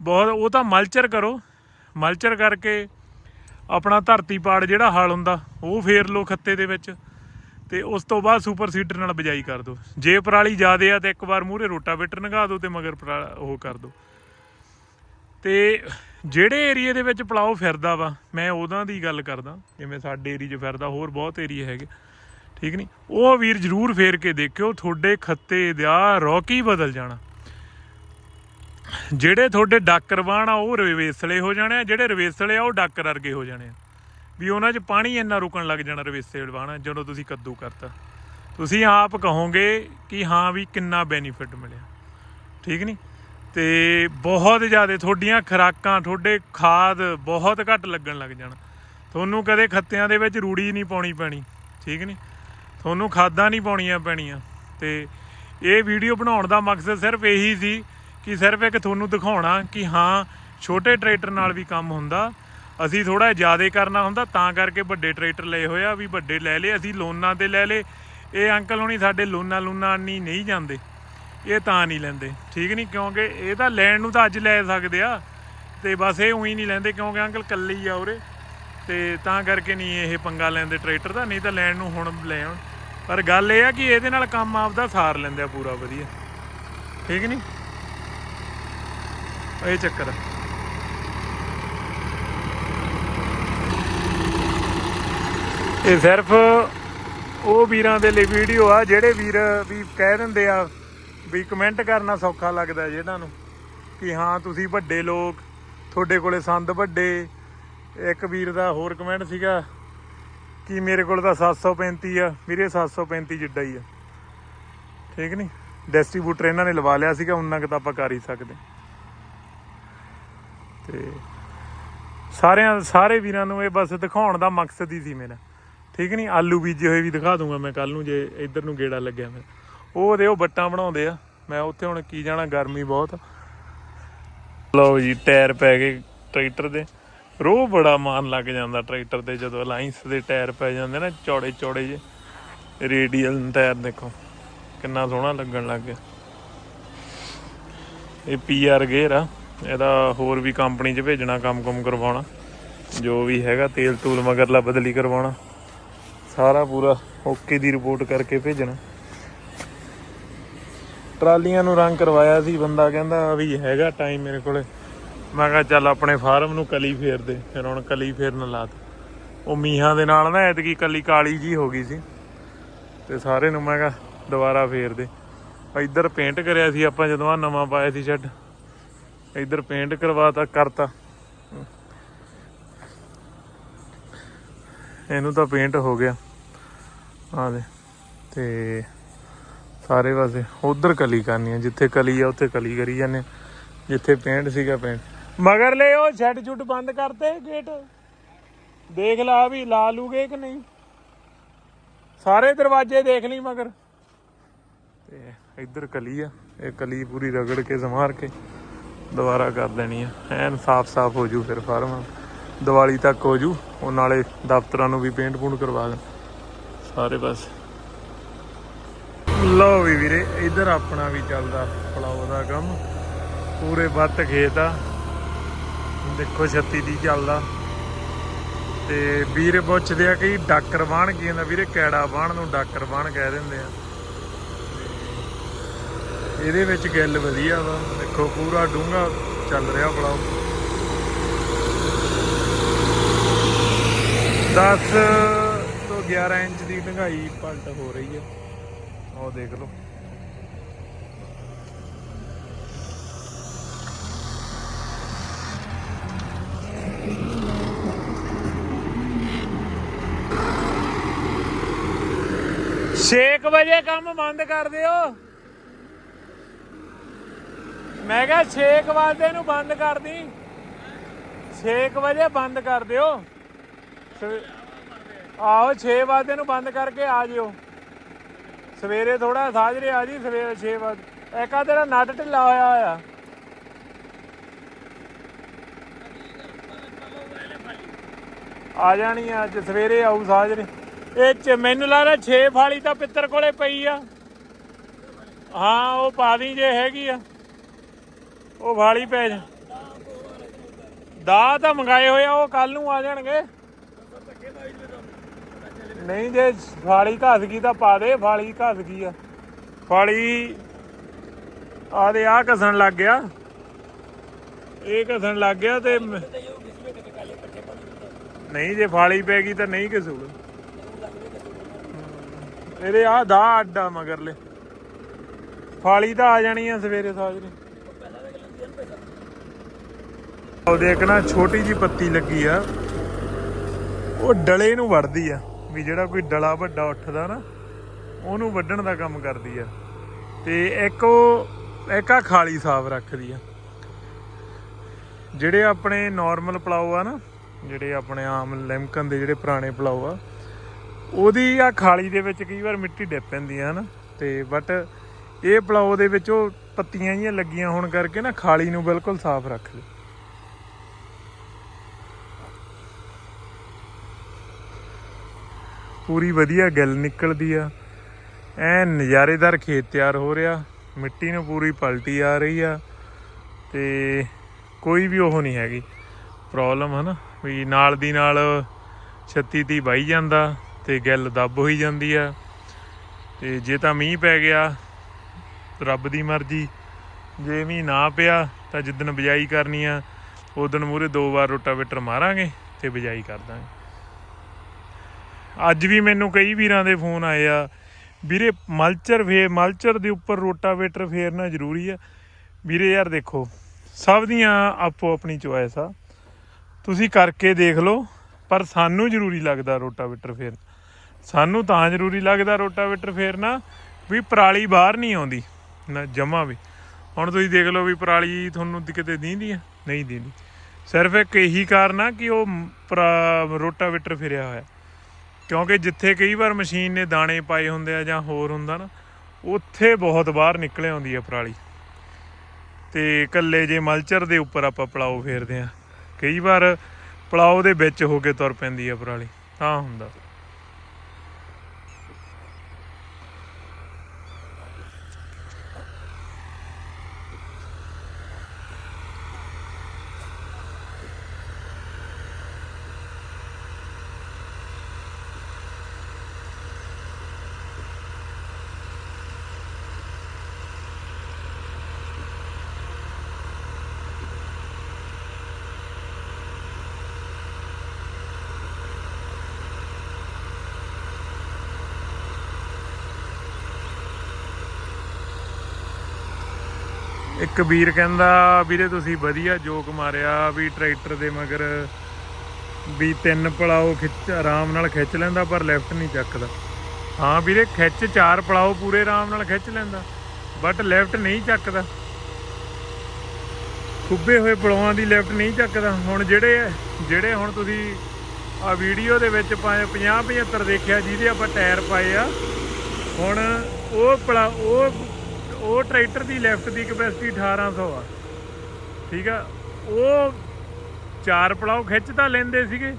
ਬਹੁਤ, ਉਹ ਤਾਂ ਮਲਚਰ ਕਰੋ। ਮਲਚਰ ਕਰਕੇ ਆਪਣਾ ਧਰਤੀ ਪਾੜ ਜਿਹੜਾ ਹਲ ਹੁੰਦਾ, ਉਹ ਫੇਰ ਲੋ ਖੱਤੇ ਦੇ ਵਿੱਚ ਤੇ ਉਸ ਤੋਂ ਬਾਅਦ ਸੁਪਰ ਸੀਡਰ ਨਾਲ ਬਿਜਾਈ ਕਰ ਦਿਓ। ਜੇ ਪਰਾਲੀ ਜ਼ਿਆਦੇ ਆ ਤੇ ਇੱਕ ਵਾਰ ਮੂਹਰੇ ਰੋਟਾਵੇਟਰ ਨਗਾ ਦਿਓ ਤੇ ਮਗਰ ਪਰਾ- ਉਹ ਕਰ ਦਿਓ। ਤੇ ਜਿਹੜੇ ਏਰੀਏ ਦੇ ਵਿੱਚ ਪਲਾਓ ਫਿਰਦਾ ਵਾ, ਮੈਂ ਉਹਨਾਂ ਦੀ ਗੱਲ ਕਰਦਾ, ਜਿਵੇਂ ਸਾਡੇ ਏਰੀਏ 'ਚ ਫਿਰਦਾ, ਹੋਰ ਬਹੁਤ ਏਰੀਏ ਹੈਗੇ, ਠੀਕ ਨਹੀਂ ਉਹ ਵੀਰ ਜਰੂਰ ਫੇਰ ਕੇ ਦੇਖਿਓ, ਤੁਹਾਡੇ ਖੱਤੇ ਦਾ ਰੌਕੀ ਬਦਲ ਜਾਣਾ। ਜਿਹੜੇ ਤੁਹਾਡੇ ਡਾਕਰ ਬਾਣ ਆ, ਉਹ ਰਵੇਸਲੇ ਹੋ ਜਾਣੇ ਆ, ਜਿਹੜੇ ਰਵੇਸਲੇ ਆ, ਉਹ ਡਾਕਰ ਵਰਗੇ ਹੋ ਜਾਣੇ ਆ। ਵੀ ਉਹਨਾਂ 'ਚ ਪਾਣੀ ਇੰਨਾ ਰੁਕਣ ਲੱਗ ਜਾਣਾ ਰਵੇਸੇ ਬਾਣਾ ਜਦੋਂ ਤੁਸੀਂ ਕੱਦੂ ਕਰਤਾ। ਤੁਸੀਂ ਆਪ ਕਹੋਗੇ ਕਿ ਹਾਂ ਵੀ ਕਿੰਨਾ ਬੈਨੀਫਿਟ ਮਿਲਿਆ, ਠੀਕ ਨਹੀਂ ਤੇ ਬਹੁਤ ਜ਼ਿਆਦਾ ਤੁਹਾਡੀਆਂ ਖਰਾਕਾਂ, ਤੁਹਾਡੇ ਖਾਦ ਬਹੁਤ ਘੱਟ ਲੱਗਣ ਲੱਗ ਜਾਣਾ। ਤੁਹਾਨੂੰ ਕਦੇ ਖੱਤਿਆਂ ਦੇ ਵਿੱਚ ਰੂੜੀ ਨਹੀਂ ਪਾਉਣੀ ਪੈਣੀ, ਠੀਕ ਨਹੀਂ? ਤੁਹਾਨੂੰ ਖਾਦਾਂ ਨਹੀਂ ਪਾਉਣੀਆਂ ਪੈਣੀਆਂ। ਤੇ ਇਹ ਵੀਡੀਓ ਬਣਾਉਣ ਦਾ ਮਕਸਦ ਸਿਰਫ ਇਹੀ ਸੀ ਕਿ ਸਿਰਫ ਇੱਕ ਤੁਹਾਨੂੰ ਦਿਖਾਉਣਾ ਕਿ ਹਾਂ, ਛੋਟੇ ਟਰੈਕਟਰ ਨਾਲ ਵੀ ਕੰਮ ਹੁੰਦਾ। ਅਸੀਂ ਥੋੜਾ ਜ਼ਿਆਦਾ ਕਰਨਾ ਹੁੰਦਾ, ਤਾਂ ਕਰਕੇ ਵੱਡੇ ਟਰੈਕਟਰ ਲਏ ਹੋਏ ਆ, ਵੀ ਵੱਡੇ ਲੈ ਲਏ, ਅਸੀਂ ਲੋਨਾਂ ਤੇ ਲੈ ਲਏ। ਇਹ ਅੰਕਲ ਹੁਣੀ ਸਾਡੇ ਲੋਨਾਂ ਲੂਨਾਂ ਨਹੀਂ ਨਹੀਂ ਜਾਂਦੇ। ਇਹ ਤਾਂ ਨਹੀਂ ਲੈਂਦੇ। ਠੀਕ ਨਹੀਂ? ਕਿਉਂਕਿ ਇਹ ਤਾਂ ਲੈਣ ਨੂੰ ਤਾਂ ਅੱਜ ਲੈ ਸਕਦੇ ਆ। ਤੇ ਬਸ ਇਹ ਉਹੀ ਨਹੀਂ ਲੈਂਦੇ ਕਿਉਂਕਿ ਅੰਕਲ ਕੱਲੇ ਹੀ ਆ ਉਰੇ। ਤੇ ਤਾਂ ਕਰਕੇ ਨਹੀਂ ਇਹ ਪੰਗਾ ਲੈਂਦੇ ਟਰੈਕਟਰ ਦਾ। ਨਹੀਂ ਤਾਂ ਲੈਣ ਨੂੰ ਹੁਣ ਲੈ ਆਉਣ। ਪਰ ਗੱਲ ਇਹ ਆ ਕਿ ਇਹਦੇ ਨਾਲ ਕੰਮ ਆਪਦਾ ਸਾਰ ਲੈਂਦੇ ਆ ਪੂਰਾ ਵਧੀਆ। ਠੀਕ ਨਹੀਂ? ਇਹ ਚੱਕਰ ਆ। ਇਹ ਸਿਰਫ ਉਹ ਵੀਰਾਂ ਦੇ ਲਈ ਵੀਡੀਓ ਆ ਜਿਹੜੇ ਵੀਰ ਵੀ ਕਹਿ ਦਿੰਦੇ ਆ ਵੀ ਕਮੈਂਟ ਕਰਨਾ ਸੌਖਾ ਲੱਗਦਾ ਜੇ ਇਹਨਾਂ ਨੂੰ ਕਿ ਹਾਂ, ਤੁਸੀਂ ਵੱਡੇ ਲੋਕ, ਤੁਹਾਡੇ ਕੋਲੇ ਸੰਦ ਵੱਡੇ। ਇੱਕ ਵੀਰ ਦਾ ਹੋਰ ਕਮੈਂਟ ਸੀਗਾ ਕਿ ਮੇਰੇ ਕੋਲ ਤਾਂ 735 ਆ, ਵੀਰੇ 735 ਜਿੱਡਾ ਹੀ ਆ। ਠੀਕ ਨਹੀਂ ਡਿਸਟ੍ਰੀਬਿਊਟਰ ਇਹਨਾਂ ਨੇ ਲਵਾ ਲਿਆ ਸੀਗਾ ਉਹਨਾਂ ਕੁ ਤਾਂ ਆਪਾਂ ਕਰ ਹੀ ਸਕਦੇ। ਤੇ ਸਾਰਿਆਂ, ਸਾਰੇ ਵੀਰਾਂ ਨੂੰ ਇਹ ਬਸ ਦਿਖਾਉਣ ਦਾ ਮਕਸਦ ਹੀ ਸੀ ਮੇਰਾ। ਠੀਕ ਨਹੀਂ ਆਲੂ ਬੀਜੇ ਹੋਏ ਵੀ ਦਿਖਾ ਦੂੰਗਾ ਮੈਂ ਕੱਲ ਨੂੰ, ਜੇ ਇੱਧਰ ਨੂੰ ਗੇੜਾ ਲੱਗਿਆ ਮੇਰਾ। ਉਹ ਉਹਦੇ ਉਹ ਬੱਟਾਂ ਬਣਾਉਂਦੇ ਆ। ਮੈਂ ਉੱਥੇ ਹੁਣ ਕੀ ਜਾਣਾ, ਗਰਮੀ ਬਹੁਤ। ਲਓ ਜੀ, ਟਾਇਰ ਪੈ ਗਏ ਟਰੈਕਟਰ ਦੇ। ਰੋਹ ਬੜਾ ਮਾਨ ਲੱਗ ਜਾਂਦਾ ਟਰੈਕਟਰ ਤੇ, ਜਦੋਂ ਅਲਾਈਨਸ ਦੇ ਟਾਇਰ ਪੈ ਜਾਂਦੇ ਨਾ, ਚੌੜੇ ਚੌੜੇ ਜੇ। ਰੇਡੀਅਲ ਟਾਇਰ ਦੇਖੋ, ਕਿੰਨਾ ਸੋਹਣਾ ਲੱਗਣ ਲੱਗ ਗਿਆ। ਇਹ ਪੀਆਰ ਗੇਅਰ ਆ, ਇਹਦਾ ਹੋਰ ਵੀ ਕੰਪਨੀ 'ਚ ਭੇਜਣਾ, ਕੰਮ ਕੁਮ ਕਰਵਾਉਣਾ। ਜੋ ਵੀ ਹੈਗਾ, ਤੇਲ ਤੂਲ ਮਗਰਲਾ ਬਦਲੀ ਕਰਵਾਉਣਾ। ਸਾਰਾ ਪੂਰਾ ਓਕੇ ਦੀ ਰਿਪੋਰਟ ਕਰਕੇ ਭੇਜਣਾ। ਟਰਾਲੀਆਂ ਨੂੰ ਰੰਗ ਕਰਵਾਇਆ ਸੀ, ਬੰਦਾ ਕਹਿੰਦਾ ਵੀ ਹੈਗਾ ਟਾਈਮ ਮੇਰੇ ਕੋਲੇ। ਮੈਂ ਕਿਹਾ, ਚੱਲ ਆਪਣੇ ਫਾਰਮ ਨੂੰ ਕਲੀ ਫੇਰ ਦੇ। ਫਿਰ ਹੁਣ ਕਲੀ ਫੇਰਨ ਲਾਤ ਉਹ ਮੀਹਾਂ ਦੇ ਨਾਲ ਨਾ ਐਤਕੀ ਕਲੀ ਕਾਲੀ ਜੀ ਹੋ ਗਈ ਸੀ। ਤੇ ਸਾਰੇ ਨੂੰ ਮੈਂ ਕਿਹਾ, ਦੁਬਾਰਾ ਫੇਰ ਦੇ। ਇੱਧਰ ਪੇਂਟ ਕਰਿਆ ਸੀ ਆਪਾਂ ਜਦੋਂ ਆ ਨਵਾਂ ਪਾਇਆ ਸੀ ਸ਼ੈੱਡ ਇੱਧਰ ਪੇਂਟ ਕਰਵਾਤਾ, ਕਰਤਾ। ਇਹਨੂੰ ਤਾਂ ਪੇਂਟ ਹੋ ਗਿਆ। ਆ ਦੇ। ਤੇ ਸਾਰੇ ਪਾਸੇ। ਉਧਰ ਕਲੀ ਕਰਨੀ ਆ, ਜਿੱਥੇ ਕਲੀ ਆ, ਉੱਥੇ ਕਲੀ ਕਰੀ ਜਾਂਦੇ ਜਿੱਥੇ ਪੇਂਟ ਸੀਗਾ ਪੇਂਟ ਮਗਰ ਲੈ ਉਹ ਛੱਡ ਛੁੱਟ ਬੰਦ ਕਰਤੇ ਗੇਟ ਦੇਖ ਲਾ ਵੀ ਲਾ ਲੂਗੇ ਕਿ ਨਹੀਂ। ਸਾਰੇ ਦਰਵਾਜ਼ੇ ਦੇਖ ਲਈ ਮਗਰ। ਤੇ ਇੱਧਰ ਕਲੀ ਆ, ਇਹ ਕਲੀ ਪੂਰੀ ਰਗੜ ਕੇ ਸਮਾਰ ਕੇ ਦੁਬਾਰਾ ਕਰ ਦੇਣੀ ਆ। ਐਨ ਸਾਫ਼-ਸਾਫ਼ ਹੋ ਜੂ ਫਿਰ ਫਾਰਮ। ਦੀਵਾਲੀ ਤੱਕ ਹੋ ਜੂ। ਉਹ ਨਾਲੇ ਦਫ਼ਤਰਾਂ ਨੂੰ ਵੀ ਪੇਂਟ ਪੂੰਟ ਕਰਵਾ ਦੇਣ। ਸਾਰੇ ਬਸ ਲਓ ਵੀ ਵੀਰੇ, ਇੱਧਰ ਆਪਣਾ ਵੀ ਚੱਲਦਾ ਪਲਾਉ ਦਾ ਕੰਮ। ਪੂਰੇ ਵੱਤ ਖੇਤ ਆ। ਦੇਖੋ 36 ਦੀ ਚੱਲਦਾ। ਤੇ ਵੀਰ ਪੁੱਛਦੇ ਆ ਕਿ ਡਾਕਰ ਬਾਣ ਕੀ ਹੁੰਦਾ? ਵੀਰੇ ਕੈੜਾ ਬਾਣ ਨੂੰ ਡਾਕਰ ਬਾਣ ਕਹਿ ਦਿੰਦੇ ਆ। ਇਹਦੇ ਵਿੱਚ ਗਿੱਲ ਵਧੀਆ ਵਾ। ਦੇਖੋ, ਪੂਰਾ ਡੂੰਘਾ ਚੱਲ ਰਿਹਾ ਪਲਾਉ 10 ਤੋਂ 11 ਇੰਚ ਦੀ ਡੂੰਘਾਈ ਪਲਟ ਹੋ ਰਹੀ ਹੈ ਉਹ ਦੇਖ ਲਓ। ਛੇ ਕੁ ਵਜੇ ਕੰਮ ਬੰਦ ਕਰ ਦਿਓ। ਮੈਂ ਕਿਹਾ 6 ਵਜੇ ਨੂੰ ਬੰਦ ਕਰ ਦੀ। 6 ਵਜੇ ਬੰਦ ਕਰ ਦਿਓ। ਆਹੋ 6 ਵਜੇ ਨੂੰ ਬੰਦ ਕਰਕੇ ਆ ਜਿਓ। ਸਵੇਰੇ ਥੋੜਾ ਸਾਜਰੇ ਆ ਜੀ, ਸਵੇਰੇ 6 ਵਜੇ ਇੱਕ ਆ ਤੇਰਾ ਨਟ ਢਿੱਲਾ ਹੋਇਆ ਹੋਇਆ। ਆ ਜਾਣੀ ਆ, ਅੱਜ ਸਵੇਰੇ ਆਊ ਸਾਜਰੇ। ਇਹ ਚ ਮੈਨੂੰ ਲੱਗਦਾ 6 ਫਾਲੀ ਤਾਂ ਪਿੱਤਰ ਕੋਲੇ ਪਈ ਆ। ਹਾਂ, ਉਹ ਪਾ ਦੀ ਜੇ ਹੈਗੀ ਆ। ਉਹ ਫਾਲੀ ਪੈ ਜਾ। ਦਾ ਤਾਂ ਮੰਗਾਏ ਹੋਏ ਆ, ਉਹ ਕੱਲ ਨੂੰ ਆ ਜਾਣਗੇ। ਨਹੀਂ ਜੇ ਫਾਲੀ ਘਸ ਗਈ ਤਾਂ ਪਾ ਦੇ, ਫਾਲੀ ਘਸ ਗਈ ਆ। ਫਾਲੀ ਆ ਦੇ ਆ ਘਸਣ ਲੱਗ ਗਿਆ। ਇਹ ਘਸਣ ਲੱਗ ਗਿਆ ਤੇ ਨਹੀਂ ਜੇ ਫਾਲੀ ਪੈ ਗਈ ਤਾਂ ਨਹੀਂ ਘਸੂਗਾ ਇਹਦੇ ਆ ਦਾ ਅੱਡਾ ਮਗਰਲੇ। ਫਾਲੀ ਤਾਂ ਆ ਜਾਣੀ ਆ ਸਵੇਰੇ ਸਾਜਰੇ। ਉਹ ਦੇਖ ਨਾ ਛੋਟੀ ਜੀ ਪੱਤੀ ਲੱਗੀ ਆ। ਉਹ ਡਲੇ ਨੂੰ ਵੜਦੀ ਆ। ਵੀ ਜਿਹੜਾ ਕੋਈ ਡਲਾ ਵੱਡਾ ਉੱਠਦਾ ਨਾ, ਉਹਨੂੰ ਵੱਢਣ ਦਾ ਕੰਮ ਕਰਦੀ ਆ। ਤੇ ਇੱਕ ਉਹ, ਇੱਕ ਆ ਖਾਲੀ ਸਾਫ਼ ਰੱਖਦੀ ਆ। ਜਿਹੜੇ ਆਪਣੇ ਨਾਰਮਲ ਪਲਾਓ ਆ ਨਾ, ਜਿਹੜੇ ਆਪਣੇ ਆਮ ਲਿਮਕਨ ਦੇ ਜਿਹੜੇ ਪੁਰਾਣੇ ਪਲਾਓ ਆ, ਉਹਦੀ ਆ ਖਾਲੀ ਦੇ ਵਿੱਚ ਕਈ ਵਾਰ ਮਿੱਟੀ ਡਿੱਪ ਪੈਂਦੀ ਆ ਨਾ। ਤੇ ਬਟ ਇਹ ਪਲਾਓ ਦੇ ਵਿੱਚ ਉਹ ਪੱਤੀਆਂ ਜੀਆਂ ਲੱਗੀਆਂ ਹੋਣ ਕਰਕੇ ਨਾ, ਖਾਲੀ ਨੂੰ ਬਿਲਕੁਲ ਸਾਫ਼ ਰੱਖ ਲਈ ਪੂਰੀ ਵਧੀਆ ਗਿੱਲ ਨਿਕਲਦੀ ਆ। ਐ ਨਜ਼ਾਰੇਦਾਰ ਖੇਤ ਤਿਆਰ ਹੋ ਰਿਹਾ। ਮਿੱਟੀ ਨੂੰ ਪੂਰੀ ਪਲਟੀ ਆ ਰਹੀ ਆ ਤੇ ਕੋਈ ਵੀ ਉਹ ਨਹੀਂ ਹੈਗੀ। ਪ੍ਰੋਬਲਮ ਹੈ ਨਾ ਵੀ ਨਾਲ ਦੀ ਨਾਲ ਛੱਤੀ ਤੀ ਵਾਈ ਜਾਂਦਾ ਤੇ ਗਿੱਲ ਦੱਬ ਹੋਈ ਜਾਂਦੀ ਆ। ਤੇ ਜੇ ਤਾਂ ਮੀਂਹ ਪੈ ਗਿਆ, ਰੱਬ ਦੀ ਮਰਜ਼ੀ। ਜੇ ਮੀਂਹ ਨਾ ਪਿਆ ਤਾਂ ਜਿੱਦਣ ਬਿਜਾਈ ਕਰਨੀ ਆ, ਉਦੋਂ ਮੂਰੇ ਦੋ ਵਾਰ ਰੋਟਾਵੇਟਰ ਮਾਰਾਂਗੇ ਤੇ ਬਿਜਾਈ ਕਰ ਦਾਂਗੇ। ਅੱਜ ਵੀ ਮੈਨੂੰ ਕਈ ਵੀਰਾਂ ਦੇ ਫੋਨ ਆਏ ਆ। ਵੀਰੇ, ਮਲਚਰ ਫੇ, ਮਲਚਰ ਦੇ ਉੱਪਰ ਰੋਟਾਵੇਟਰ ਫੇਰਨਾ ਜ਼ਰੂਰੀ ਆ। ਵੀਰੇ, ਯਾਰ ਦੇਖੋ, ਸਭ ਦੀਆਂ ਆਪੋ ਆਪਣੀ ਚੋਇਸ ਆ। ਤੁਸੀਂ ਕਰਕੇ ਦੇਖ ਲਓ, ਪਰ ਸਾਨੂੰ ਜ਼ਰੂਰੀ ਲੱਗਦਾ ਰੋਟਾਵੇਟਰ ਫੇਰਨਾ। ਸਾਨੂੰ ਤਾਂ ਜ਼ਰੂਰੀ ਲੱਗਦਾ ਰੋਟਾਵੇਟਰ ਫੇਰਨਾ ਵੀ ਪਰਾਲੀ ਬਾਹਰ ਨਹੀਂ ਆਉਂਦੀ। ਨਾ ਜਮਾ ਵੀ। ਹੁਣ ਤੁਸੀਂ ਦੇਖ ਲਓ ਵੀ ਪਰਾਲੀ ਤੁਹਾਨੂੰ ਦੀ- ਕਿਤੇ ਦੀਂਦੀ ਆ? ਨਹੀਂ ਦੀਂਦੀ। ਸਿਰਫ ਇੱਕ ਇਹੀ ਕਾਰਨ ਆ ਕਿ ਉਹ ਪਰਾ- ਰੋਟਾਵੇਟਰ ਫਿਰਿਆ ਹੋਇਆ। ਕਿਉਂਕਿ ਜਿੱਥੇ ਕਈ ਵਾਰ ਮਸ਼ੀਨ ਨੇ ਦਾਣੇ ਪਾਏ ਹੁੰਦੇ ਆ ਜਾਂ ਹੋਰ ਹੁੰਦਾ ਨਾ, ਉੱਥੇ ਬਹੁਤ ਬਾਹਰ ਨਿਕਲ ਆਉਂਦੀ ਆ ਪਰਾਲੀ। ਤੇ ਕੱਲੇ ਜੇ ਮਲਚਰ ਦੇ ਉੱਪਰ ਆਪਾਂ ਪਲਾਓ ਫੇਰਦੇ ਆ। ਕਈ ਵਾਰ ਪਲਾਓ ਦੇ ਵਿੱਚ ਹੋ ਕੇ ਤੁਰ ਪੈਂਦੀ ਆ ਪਰਾਲੀ, ਤਾਂ ਹੁੰਦਾ। ਕਬੀਰ ਕਹਿੰਦਾ, ਵੀਰੇ ਤੁਸੀਂ ਵਧੀਆ ਜੋਕ ਮਾਰਿਆ ਵੀ ਟਰੈਕਟਰ ਦੇ ਮਗਰ ਵੀ ਤਿੰਨ ਪਲਾਓ ਖਿੱਚ, ਆਰਾਮ ਨਾਲ ਖਿੱਚ ਲੈਂਦਾ, ਪਰ ਲੈਫਟ ਨਹੀਂ ਚੱਕਦਾ। ਹਾਂ ਵੀਰੇ, ਖਿੱਚ ਚਾਰ ਪਲਾਓ ਪੂਰੇ ਆਰਾਮ ਨਾਲ ਖਿੱਚ ਲੈਂਦਾ ਬਟ ਲੈਫਟ ਨਹੀਂ ਚੱਕਦਾ। ਖੁੱਬੇ ਹੋਏ ਪਲਾਵਾਂ ਦੀ ਲੈਫਟ ਨਹੀਂ ਚੱਕਦਾ। ਹੁਣ ਜਿਹੜੇ ਜਿਹੜੇ ਹੁਣ ਤੁਸੀਂ ਆ ਵੀਡੀਓ ਦੇ ਵਿੱਚ ਪਾਏ 50 75 ਦੇਖਿਆ, ਜਿਹਦੇ ਆਪਾਂ ਟਾਇਰ ਪਾਏ ਆ, ਹੁਣ ਉਹ ਪਲਾ, ਉਹ ਉਹ ਟਰੈਕਟਰ ਦੀ ਲੈਫਟ ਦੀ ਕਪੈਸਿਟੀ 1800 ਆ। ਠੀਕ ਆ? ਉਹ ਚਾਰ ਪਲਾਓ ਖਿੱਚ ਤਾਂ ਲੈਂਦੇ ਸੀਗੇ,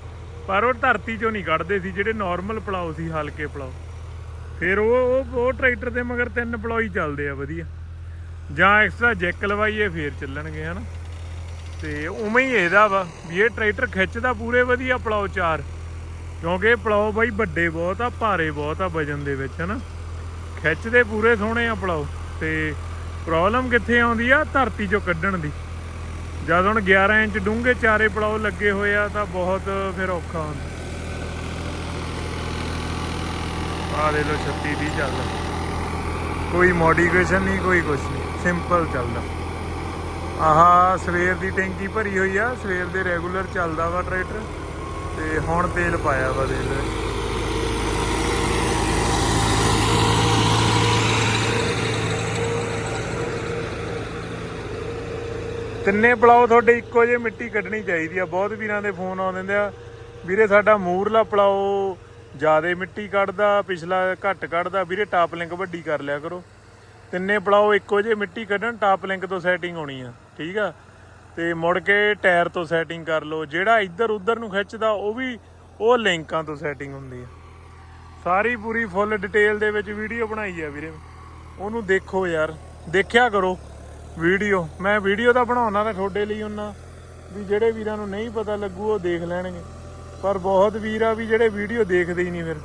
ਪਰ ਉਹ ਧਰਤੀ ਚੋਂ ਨਹੀਂ ਕੱਢਦੇ ਸੀ, ਜਿਹੜੇ ਨਾਰਮਲ ਪਲਾਓ ਸੀ, ਹਲਕੇ ਪਲਾਓ। ਫਿਰ ਉਹ ਉਹ ਟਰੈਕਟਰ ਦੇ ਮਗਰ ਤਿੰਨ ਪਲਾਓ ਹੀ ਚੱਲਦੇ ਆ, ਵਧੀਆ। ਜਾਂ ਐਕਸਟਰਾ ਜੈਕ ਲਵਾਈਏ, ਫੇਰ ਚੱਲਣਗੇ, ਹਨਾ? ਤੇ ਉਵੇਂ ਹੀ ਇਹਦਾ ਵਾ, ਵੀ ਇਹ ਟਰੈਕਟਰ ਖਿੱਚਦਾ ਪੂਰੇ ਵਧੀਆ ਪਲਾਓ ਚਾਰ। ਕਿਉਂਕਿ ਇਹ ਪਲਾਓ ਬਾਈ ਵੱਡੇ ਬਹੁਤ ਆ, ਭਾਰੇ ਬਹੁਤ ਆ ਵਜਨ ਦੇ ਵਿੱਚ, ਹਨਾ? ਖਿੱਚਦੇ ਪੂਰੇ ਸੋਹਣੇ ਆ ਪਲਾਓ। ਤੇ ਪ੍ਰੋਬਲਮ ਕਿੱਥੇ ਆਉਂਦੀ ਆ? ਧਰਤੀ ਚੋਂ ਕੱਢਣ ਦੀ। ਜਦ ਹੁਣ 11 ਇੰਚ ਡੂੰਘੇ ਚਾਰੇ ਪਲਾਓ ਲੱਗੇ ਹੋਏ ਆ, ਤਾਂ ਬਹੁਤ ਫਿਰ ਔਖਾ ਹੁੰਦਾ। ਆ ਦੇ ਲੋ 36 20 ਚੱਲਦਾ ਕੋਈ ਮੋਡੀਫਿਕੇਸ਼ਨ ਨਹੀਂ, ਕੋਈ ਕੁਛ ਨਹੀਂ। ਸਿੰਪਲ ਚੱਲਦਾ। ਆਹਾ, ਸਵੇਰ ਦੀ ਟੈਂਕੀ ਭਰੀ ਹੋਈ ਆ। ਸਵੇਰ ਦੇ ਰੈਗੂਲਰ ਚੱਲਦਾ ਵਾ ਟਰੈਕਟਰ ਤੇ ਹੁਣ ਤੇਲ ਪਾਇਆ ਵਾ ਦੇਖ ਲਓ। ਤਿੰਨੇ ਪਲਾਓ ਤੁਹਾਡੇ ਇੱਕੋ ਜਿਹੇ ਮਿੱਟੀ ਕੱਢਣੀ ਚਾਹੀਦੀ ਆ। ਬਹੁਤ ਵੀਰਾਂ ਦੇ ਫੋਨ ਆਉਂਦੇ ਆ, ਵੀਰੇ ਸਾਡਾ ਮੂਰਲਾ ਪਲਾਓ ਜਿਆਦੇ ਮਿੱਟੀ ਕੱਢਦਾ, ਪਿਛਲਾ ਘੱਟ ਕੱਢਦਾ। ਵੀਰੇ ਟਾਪ ਲਿੰਕ ਵੱਡੀ ਕਰ ਲਿਆ ਕਰੋ। ਤਿੰਨੇ ਪਲਾਓ ਇੱਕੋ ਜਿਹੇ ਮਿੱਟੀ ਕੱਢਣ ਟਾਪ ਲਿੰਕ ਤੋਂ ਸੈਟਿੰਗ ਹੋਣੀ ਆ, ਠੀਕ ਆ? ਤੇ ਮੁੜ ਕੇ ਟਾਇਰ ਤੋਂ ਸੈਟਿੰਗ ਕਰ ਲਓ। ਜਿਹੜਾ ਇੱਧਰ ਉੱਧਰ ਨੂੰ ਖਿੱਚਦਾ, ਉਹ ਵੀ ਉਹ ਲਿੰਕਾਂ ਤੋਂ ਸੈਟਿੰਗ ਹੁੰਦੀ ਆ। ਸਾਰੀ ਪੂਰੀ ਫੁੱਲ ਡਿਟੇਲ ਦੇ ਵਿੱਚ ਵੀਡੀਓ ਬਣਾਈ ਆ ਵੀਰੇ। ਉਹਨੂੰ ਦੇਖੋ ਯਾਰ, ਦੇਖਿਆ ਕਰੋ। ਵੀਡੀਓ, ਮੈਂ ਵੀਡੀਓ ਤਾਂ ਬਣਾਉਣਾ ਤਾਂ ਤੁਹਾਡੇ ਲਈ ਹੁੰਨਾ ਵੀ ਜਿਹੜੇ ਵੀਰਾਂ ਨੂੰ ਨਹੀਂ ਪਤਾ ਲੱਗੂ ਉਹ ਦੇਖ ਲੈਣਗੇ। ਪਰ ਬਹੁਤ ਵੀਰ ਆ ਵੀ ਜਿਹੜੇ ਵੀਡੀਓ ਦੇਖਦੇ ਹੀ ਨਹੀਂ ਫਿਰ।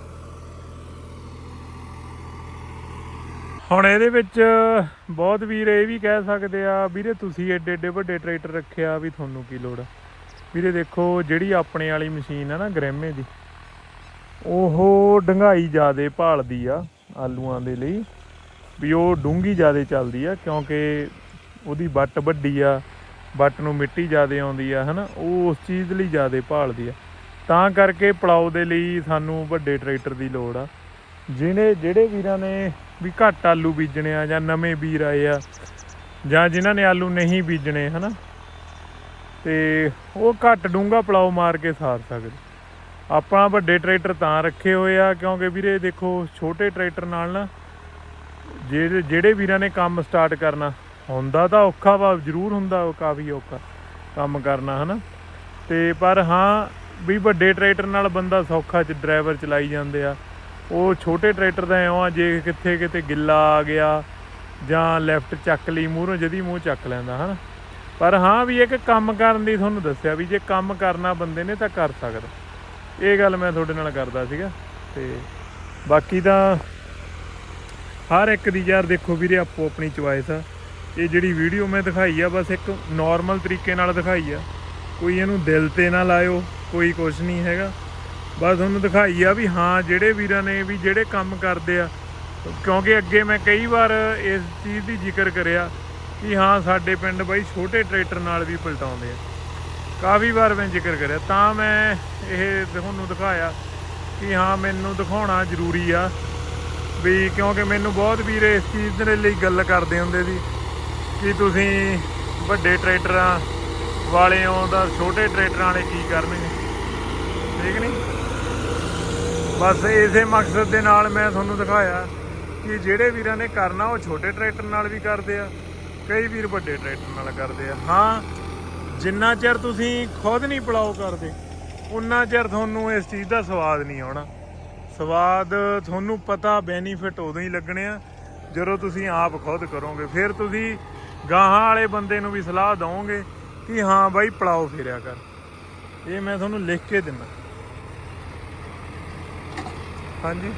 ਹੁਣ ਇਹਦੇ ਵਿੱਚ ਬਹੁਤ ਵੀਰ ਇਹ ਵੀ ਕਹਿ ਸਕਦੇ ਆ, ਵੀਰੇ ਤੁਸੀਂ ਏਡੇ ਏਡੇ ਵੱਡੇ ਟਰੈਕਟਰ ਰੱਖਿਆ ਵੀ ਤੁਹਾਨੂੰ ਕੀ ਲੋੜ ਆ? ਵੀਰੇ ਦੇਖੋ, ਜਿਹੜੀ ਆਪਣੇ ਵਾਲੀ ਮਸ਼ੀਨ ਆ ਨਾ ਗ੍ਰੈਮੇ ਦੀ, ਉਹ ਡੰਗਾਈ ਜ਼ਿਆਦੇ ਭਾਲਦੀ ਆ ਆਲੂਆਂ ਦੇ ਲਈ, ਵੀ ਉਹ ਡੂੰਗੀ ਜ਼ਿਆਦੇ ਚੱਲਦੀ ਆ, ਕਿਉਂਕਿ ਉਹਦੀ ਵੱਟ ਵੱਡੀ ਆ, ਵੱਟ ਨੂੰ ਮਿੱਟੀ ਜ਼ਿਆਦਾ ਆਉਂਦੀ ਆ, ਹਨਾ, ਉਹ ਉਸ ਚੀਜ਼ ਲਈ ਜ਼ਿਆਦਾ ਭਾਲਦੀ ਆ। ਤਾਂ ਕਰਕੇ ਪਲਾਉ ਦੇ ਲਈ ਸਾਨੂੰ ਵੱਡੇ ਟਰੈਕਟਰ ਦੀ ਲੋੜ ਆ। ਜਿਹਨੇ, ਜਿਹੜੇ ਵੀਰਾਂ ਨੇ ਵੀ ਘੱਟ ਆਲੂ ਬੀਜਣੇ ਆ ਜਾਂ ਨਵੇਂ ਵੀਰ ਆਏ ਆ, ਜਾਂ ਜਿਨ੍ਹਾਂ ਨੇ ਆਲੂ ਨਹੀਂ ਬੀਜਣੇ, ਹਨਾ, ਤੇ ਉਹ ਘੱਟ ਡੂੰਗਾ ਪਲਾਉ ਮਾਰ ਕੇ ਸਾਰ ਸਕਦੇ। ਆਪਾਂ ਵੱਡੇ ਟਰੈਕਟਰ ਤਾਂ ਰੱਖੇ ਹੋਏ ਆ, ਕਿਉਂਕਿ ਵੀਰੇ ਦੇਖੋ, ਛੋਟੇ ਟਰੈਕਟਰ ਨਾਲ ਨਾ, ਜਿਹੜੇ ਜਿਹੜੇ ਵੀਰਾਂ ਨੇ ਕੰਮ ਸਟਾਰਟ ਕਰਨਾ ਹੁੰਦਾ ਤਾਂ ਔਖਾ ਵਾ, ਜ਼ਰੂਰ ਹੁੰਦਾ ਉਹ ਕਾਫੀ ਔਖਾ ਕੰਮ ਕਰਨਾ, ਹਨਾ? ਤੇ ਪਰ ਹਾਂ, ਵੀ ਵੱਡੇ ਟਰੈਕਟਰ ਨਾਲ ਬੰਦਾ ਸੌਖਾ ਚ ਡਰਾਈਵਰ ਚਲਾਈ ਜਾਂਦੇ ਆ। ਉਹ ਛੋਟੇ ਟਰੈਕਟਰ ਦਾ ਐਂ ਆ, ਜੇ ਕਿੱਥੇ ਕਿਤੇ ਗਿੱਲਾ ਆ ਗਿਆ ਜਾਂ ਲੈਫਟ ਚੱਕ ਲਈ, ਮੂਹਰੋਂ ਜਦੀ ਮੂੰਹ ਚੱਕ ਲੈਂਦਾ, ਹਨਾ? ਪਰ ਹਾਂ, ਵੀ ਇੱਕ ਕੰਮ ਕਰਨ ਦੀ ਤੁਹਾਨੂੰ ਦੱਸਿਆ ਵੀ ਜੇ ਕੰਮ ਕਰਨਾ ਬੰਦੇ ਨੇ ਤਾਂ ਕਰ ਸਕਦਾ। ਇਹ ਗੱਲ ਮੈਂ ਤੁਹਾਡੇ ਨਾਲ ਕਰਦਾ ਸੀਗਾ, ਤੇ ਬਾਕੀ ਤਾਂ ਹਰ ਇੱਕ ਦੀ ਯਾਰ ਦੇਖੋ ਵੀਰੇ, ਆਪੋ ਆਪਣੀ ਚੁਆਇਸ ਆ। ਇਹ ਜਿਹੜੀ ਵੀਡੀਓ ਮੈਂ ਦਿਖਾਈ ਆ, ਬਸ ਇੱਕ ਨਾਰਮਲ ਤਰੀਕੇ ਨਾਲ ਦਿਖਾਈ ਆ। ਕੋਈ ਇਹਨੂੰ ਦਿਲ ਤੇ ਨਾ ਲਾਇਓ, ਕੋਈ ਕੁਝ ਨਹੀਂ ਹੈਗਾ। ਬਸ ਤੁਹਾਨੂੰ ਦਿਖਾਈ ਆ ਵੀ ਹਾਂ, ਜਿਹੜੇ ਵੀਰਾਂ ਨੇ ਵੀ ਜਿਹੜੇ ਕੰਮ ਕਰਦੇ ਆ, ਕਿਉਂਕਿ ਅੱਗੇ ਮੈਂ ਕਈ ਵਾਰ ਇਸ ਚੀਜ਼ ਦੀ ਜ਼ਿਕਰ ਕਰਿਆ ਕਿ ਹਾਂ, ਸਾਡੇ ਪਿੰਡ ਬਾਈ ਛੋਟੇ ਟਰੈਕਟਰ ਨਾਲ ਵੀ ਪਲਟਾਉਂਦੇ ਆ। ਕਾਫੀ ਵਾਰ ਮੈਂ ਜ਼ਿਕਰ ਕਰਿਆ। ਤਾਂ ਮੈਂ ਇਹ ਤੁਹਾਨੂੰ ਦਿਖਾਇਆ ਕਿ ਹਾਂ, ਮੈਨੂੰ ਦਿਖਾਉਣਾ ਜ਼ਰੂਰੀ ਆ ਵੀ ਕਿਉਂਕਿ ਮੈਨੂੰ ਬਹੁਤ ਵੀਰ ਇਸ ਚੀਜ਼ ਦੇ ਲਈ ਗੱਲ ਕਰਦੇ ਹੁੰਦੇ ਸੀ। ਕਿ ਤੁਸੀਂ ਵੱਡੇ ਟਰੈਕਟਰਾਂ ਵਾਲੇ ਹੋ ਤਾਂ ਛੋਟੇ ਟਰੈਕਟਰਾਂ ਵਾਲੇ ਕੀ ਕਰਨਗੇ? ਠੀਕ ਨਹੀਂ? ਬਸ ਇਸੇ ਮਕਸਦ ਦੇ ਨਾਲ ਮੈਂ ਤੁਹਾਨੂੰ ਦਿਖਾਇਆ ਕਿ ਜਿਹੜੇ ਵੀਰਾਂ ਨੇ ਕਰਨਾ, ਉਹ ਛੋਟੇ ਟਰੈਕਟਰ ਨਾਲ ਵੀ ਕਰਦੇ ਆ, ਕਈ ਵੀਰ ਵੱਡੇ ਟਰੈਕਟਰ ਨਾਲ ਕਰਦੇ ਆ। ਹਾਂ, ਜਿੰਨਾ ਚਿਰ ਤੁਸੀਂ ਖੁਦ ਨਹੀਂ ਪਲਾਓ ਕਰਦੇ, ਉਨਾ ਚਿਰ ਤੁਹਾਨੂੰ ਇਸ ਚੀਜ਼ ਦਾ ਸਵਾਦ ਨਹੀਂ ਆਉਣਾ। ਸਵਾਦ ਤੁਹਾਨੂੰ ਪਤਾ ਬੈਨੀਫਿਟ ਉਦੋਂ ਹੀ ਲੱਗਣੇ ਆ ਜਦੋਂ ਤੁਸੀਂ ਆਪ ਖੁਦ ਕਰੋਗੇ। ਫਿਰ ਤੁਸੀਂ ਗਾਹਾਂ ਵਾਲੇ ਬੰਦੇ ਨੂੰ ਵੀ ਸਲਾਹ ਦਵੋਗੇ ਕਿ ਹਾਂ ਬਾਈ ਪਲਾਓ ਫੇਰਿਆ ਕਰ। ਇਹ ਮੈਂ ਤੁਹਾਨੂੰ ਲਿਖ ਕੇ ਦਿੰਦਾ। ਹਾਂਜੀ।